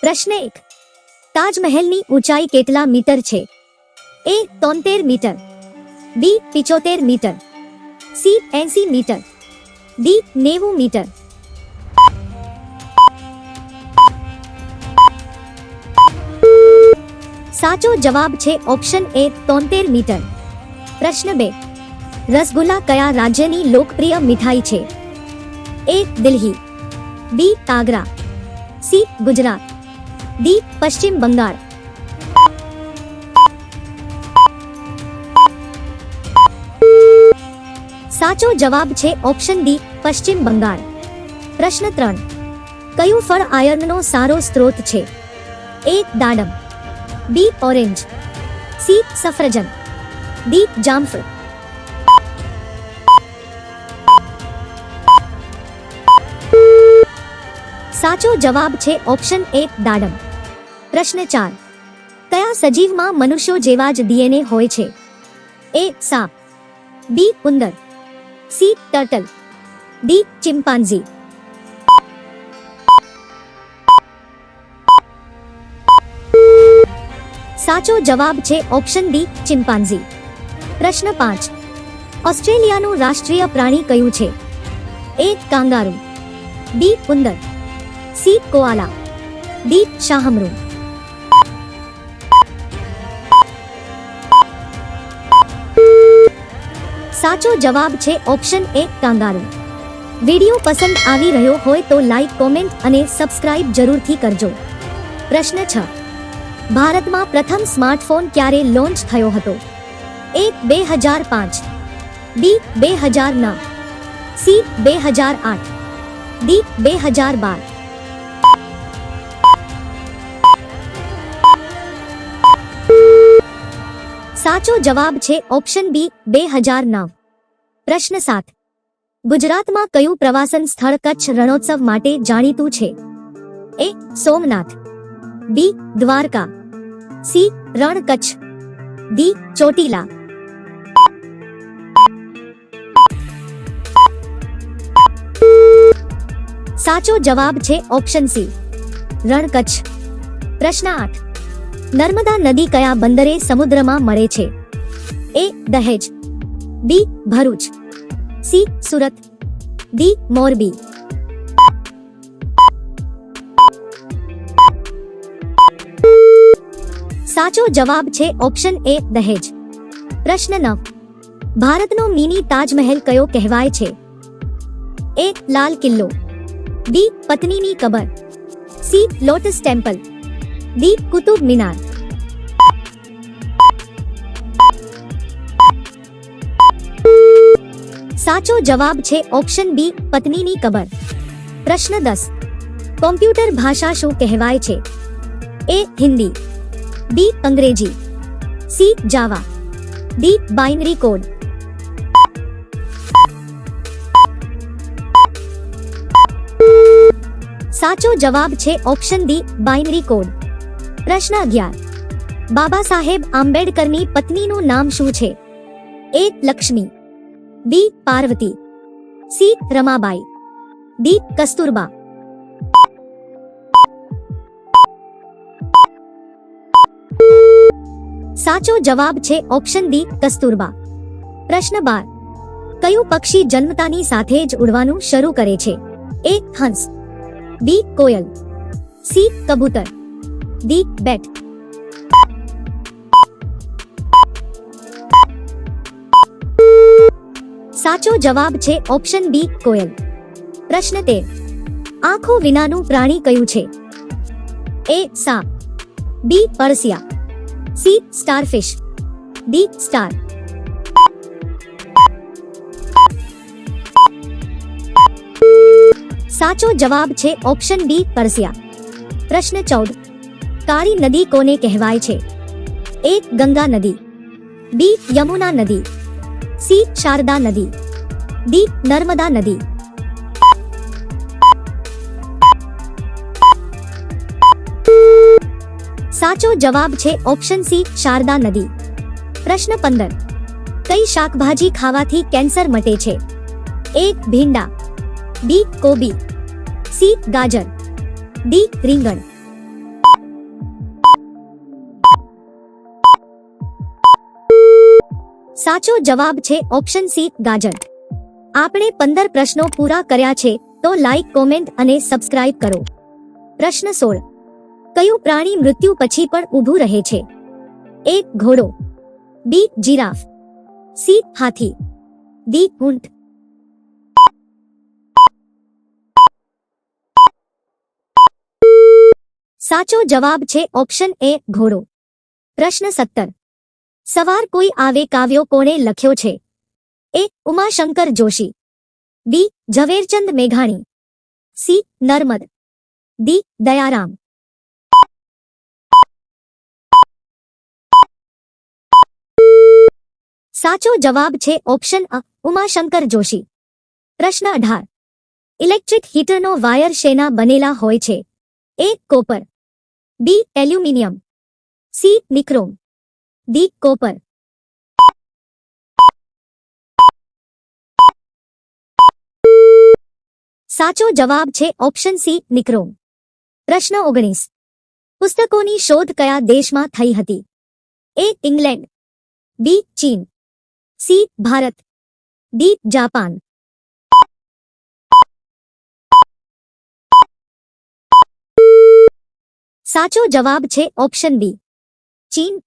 પ્રશ્ન એક. તાજમહેલની ઊંચાઈ કેટલા મીટર છે? એ તોતેર મીટર. બી પિચોતેર મીટર. સી એસી મીટર. ડી નેવું મીટર. સાચો જવાબ છે ઓપ્શન એ તોતેર મીટર. પ્રશ્ન બે. રસગુલ્લા કયા રાજ્યની લોકપ્રિય મીઠાઈ છે? એ દિલ્હી. બી કાગરા સી ગુજરાત. ડી પશ્ચિમ બંગાળ સાચો જવાબ છે ઓપ્શન ડી પશ્ચિમ બંગાળ પ્રશ્ન ત્રણ કયું ફળ આયર્નનો સારો સ્ત્રોત છે? એ દાડમ. B orange. સી સફરજન. ડી જામફળ. સાચો જવાબ છે ઓપ્શન એ દાડમ. પ્રશ્ન ચાર. કયા સજીવમાં મનુષ્યો જેવા જ ડીએનએ હોય છે? એ, સાપ. બી, ઉંદર. C, turtle. ડી ચિમ્પાન્ઝી સાચો જવાબ છે ઓપ્શન ડી ચિમ્પાન્ઝી પ્રશ્ન પાંચ. ઓસ્ટ્રેલિયાનું રાષ્ટ્રીય પ્રાણી કયું છે? A, kangaroo. બી, ઉંદર. C, koala. ડી, શાહમૃગ. સાચો જવાબ છે ઓપ્શન એ કાંગારૂ. વીડિયો પસંદ આવી રહ્યો હોય તો લાઈક, કોમેન્ટ અને સબસ્ક્રાઇબ જરૂરથી કરજો. પ્રશ્ન છ. ભારતમાં પ્રથમ સ્માર્ટફોન ક્યારે લોન્ચ થયો હતો? એ બે હજાર પાંચ, બી બે હજાર નવ, સી બે હજાર આઠ, ડી બે હજાર બાર સાચો જવાબ છે ઓપ્શન બી, બે હજાર નવ. પ્રશ્ન સાત. ગુજરાતમાં કયું પ્રવાસન સ્થળ કચ્છ રણોત્સવ માટે જાણીતું છે? A, Somnath. B, Dwarka. C, Rann Kutch. D, Chotila. સાચો જવાબ છે ઓપ્શન સી, રણ કચ્છ. પ્રશ્ન આઠ. નર્મદા નદી કયા બંદરે સમુદ્રમાં મળે છે? A Dahej B Bharuch C Surat D Morbi સાચો જવાબ છે ઓપ્શન એ દહેજ. પ્રશ્ન નવ. ભારતનો મિની તાજમહેલ કયો કહેવાય છે? એ લાલ કિલ્લો બી પત્નીની કબર C lotus temple D Qutub Minar સાચો જવાબ છે ઓપ્શન બી પત્નીની કબર પ્રશ્ન દસ કોમ્પ્યુટર ભાષા શું કહેવાય છે એ હિન્દી બી અંગ્રેજી C Java D binary code સાચો જવાબ છે ઓપ્શન ડી બાઇનરી કોડ પ્રશ્ન અગિયાર. બાબા સાહેબ આંબેડકરની પત્નીનું નામ શું છે? A. Lakshmi. B. Parvati. C. Ramabai. D. Kasturba. સાચો જવાબ છે ઓપ્શન ડી. કસ્તુરબા. પ્રશ્ન બાર. કયું પક્ષી જન્મતાની સાથે જ ઉડવાનું શરૂ કરે છે? એ. હંસ. બી. કોયલ. સી. કબૂતર. D bed. સાચો જવાબ છે ઓપ્શન બી, કોયલ. પ્રશ્ન તેર આંખો વિનાનું પ્રાણી કયું છે? એ, સાપ. બી અળસિયા સી, સ્ટારફિશ. D, star. સાચો જવાબ છે ઓપ્શન બી, પરસિયા. પ્રશ્ન ચૌદ. કાળી નદી કોને કહેવાય છે? એ ગંગા નદી, બી યમુના નદી, સી શારદા નદી, ડી નર્મદા નદી. સાચો જવાબ છે ઓપ્શન સી શારદા નદી. પ્રશ્ન પંદર. કઈ શાકભાજી ખાવાથી કેન્સર મટે છે? એ ભીંડા, બી કોબી, સી ગાજર, ડી રીંગણ. સાચો જવાબ છે ઓપ્શન સી ગાજર. આપણે પંદર પ્રશ્નો પૂરા કર્યા છે, તો લાઈક કોમેન્ટ અને સબસ્ક્રાઇબ કરો. પ્રશ્ન સોળ. કયું પ્રાણી મૃત્યુ પછી પણ ઊભું રહે છે? એ ઘોડો. B giraffe. સી હાથી. ડી ઊંટ. સાચો જવાબ છે ઓપ્શન એ ઘોડો. પ્રશ્ન સત્તર. સવાર કોઈ આવે કાવ્યો કોણે લખ્યો છે? એ. ઉમાશંકર જોશી. બી. ઝવેરચંદ મેઘાણી. સી. નર્મદ. ડી. દયારામ. સાચો જવાબ છે ઓપ્શન અ. ઉમાશંકર જોશી. પ્રશ્ન અઢાર. ઇલેક્ટ્રિક હીટરનો વાયર શેના બનેલા હોય છે? A. Copper. B. Aluminium. C. Nichrome. D copper સાચો જવાબ છે ઓપ્શન સી નિક્રોમ પ્રશ્ન ઓગણીસ પુસ્તકોની શોધ કયા દેશમાં થઈ હતી એ ઇંગ્લેન્ડ બી ચીન સી ભારત ડી જાપાન સાચો જવાબ છે ઓપ્શન બી ચીન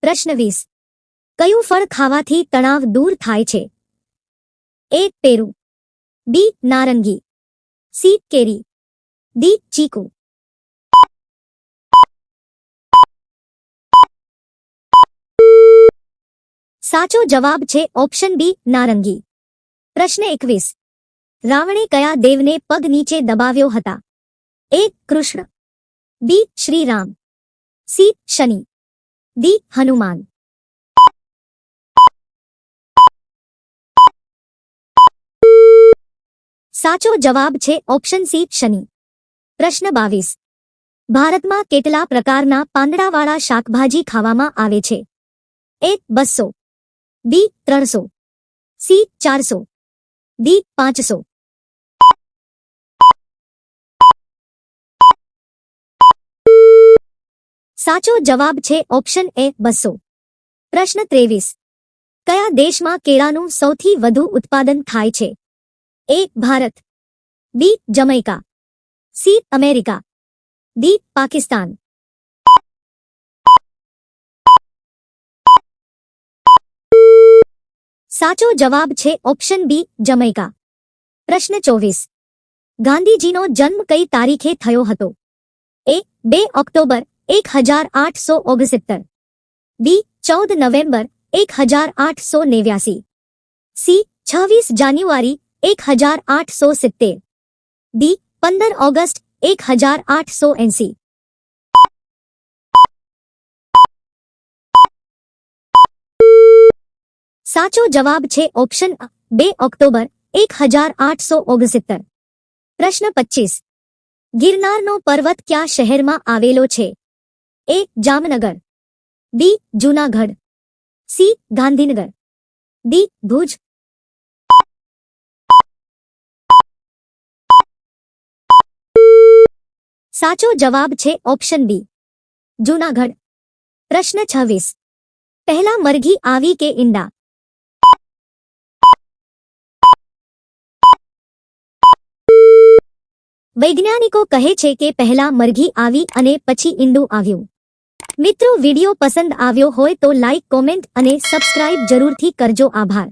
પ્રશ્ન વીસ. કયું ફળ ખાવાથી તણાવ દૂર થાય છે? એ પેરું. બી નારંગી. સી કેરી. ડી ચીકુ. સાચો જવાબ છે ઓપ્શન બી નારંગી. પ્રશ્ન એકવીસ. રાવણે કયા દેવને પગ નીચે દબાવ્યો હતા? A Krishna. B Shriram. C Shani. D Hanuman સાચો જવાબ છે ઓપ્શન સી શનિ. પ્રશ્ન બાવીસ. ભારતમાં કેટલા પ્રકારના પાંદડાવાળા શાકભાજી ખાવામાં આવે છે? એ બસો, બી ત્રણસો, સી ચારસો, ડી પાંચસો સાચો જવાબ છે ઓપ્શન એ બસો. પ્રશ્ન ત્રેવીસ. કયા દેશમાં કેળાનું સૌથી વધુ ઉત્પાદન થાય છે? A Bharat. B Jamaica. C America. D Pakistan. સાચો જવાબ છે ઓપ્શન બી જમૈકા. પ્રશ્ન ચોવીસ. ગાંધીજીનો જન્મ કઈ તારીખે થયો હતો? એ બે ઓક્ટોબર એક હજાર આઠસો ઓગસિત્તર બી ચૌદ નવેમ્બર એક હજાર આઠસો નેવ્યાસી સી છવ્વીસ જાન્યુઆરી એક હજાર આઠસો સિત્તેર ડી પંદર ઓગસ્ટ એક હજાર આઠસો એંસી સાચો જવાબ છે ઓપ્શન અ, બે ઓક્ટોબર એક હજાર આઠસો ઓગસિત્તર પ્રશ્ન પચીસ ગિરનારનો પર્વત ક્યાં શહેરમાં આવેલો છે A Jamnagar B Junagadh C Gandhinagar D Bhuj સાચો જવાબ છે ઓપ્શન બી જૂનાગઢ પ્રશ્ન છવ્વીસ પહેલા મરઘી આવી કે ઈંડા વૈજ્ઞાનિકો કહે છે કે પહેલા મરઘી આવી અને પછી ઈંડું આવ્યું મિત્રો વીડિયો પસંદ આવ્યો હોય તો લાઈક કોમેન્ટ અને સબસ્ક્રાઇબ જરૂરથી કરજો. આભાર.